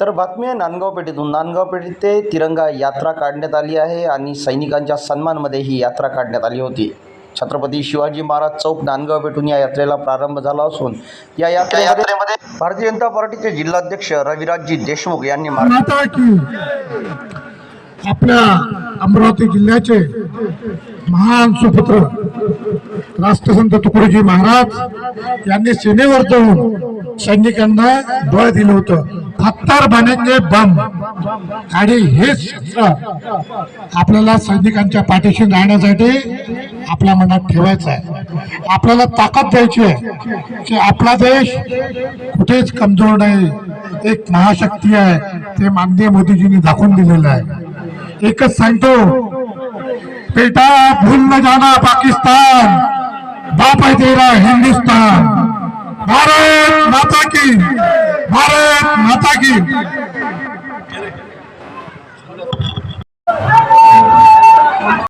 तर बातमी आहे नांदगाव पेठेतून. नांदगाव पेठेत ते तिरंगा यात्रा काढण्यात आली आहे आणि सैनिकांच्या सन्मानमध्ये ही यात्रा काढण्यात आली होती. छत्रपती शिवाजी महाराज चौक नांदगाव पेठून या यात्रेला प्रारंभ झाला असून या यात्रेमध्ये भारतीय जनता पार्टीचे जिल्हाध्यक्ष रविराजजी देशमुख यांनी आपल्या अमरावती जिल्ह्याचे महान सुपुत्र राष्ट्रसंत तुकडोजी महाराज यांनी सीमेवर जाऊन सैनिकांना बळ दिलं होतं. हत्यार बनेंगे बम आणि हेच शस्त्र आपल्याला सैनिकांच्या पाठीशी राहण्यासाठी आपल्या मनात ठेवायचं आहे. आपल्याला ताकद द्यायची आहे की आपला देश कुठेच कमजोर नाही. एक महाशक्ती आहे ते माननीय मोदीजींनी दाखवून दिलेलं आहे. एकच सांगतो बेटा भूल न जाना पाकिस्तान. बाप है तेरा हिंदुस्तान भारत माता की भारत माता की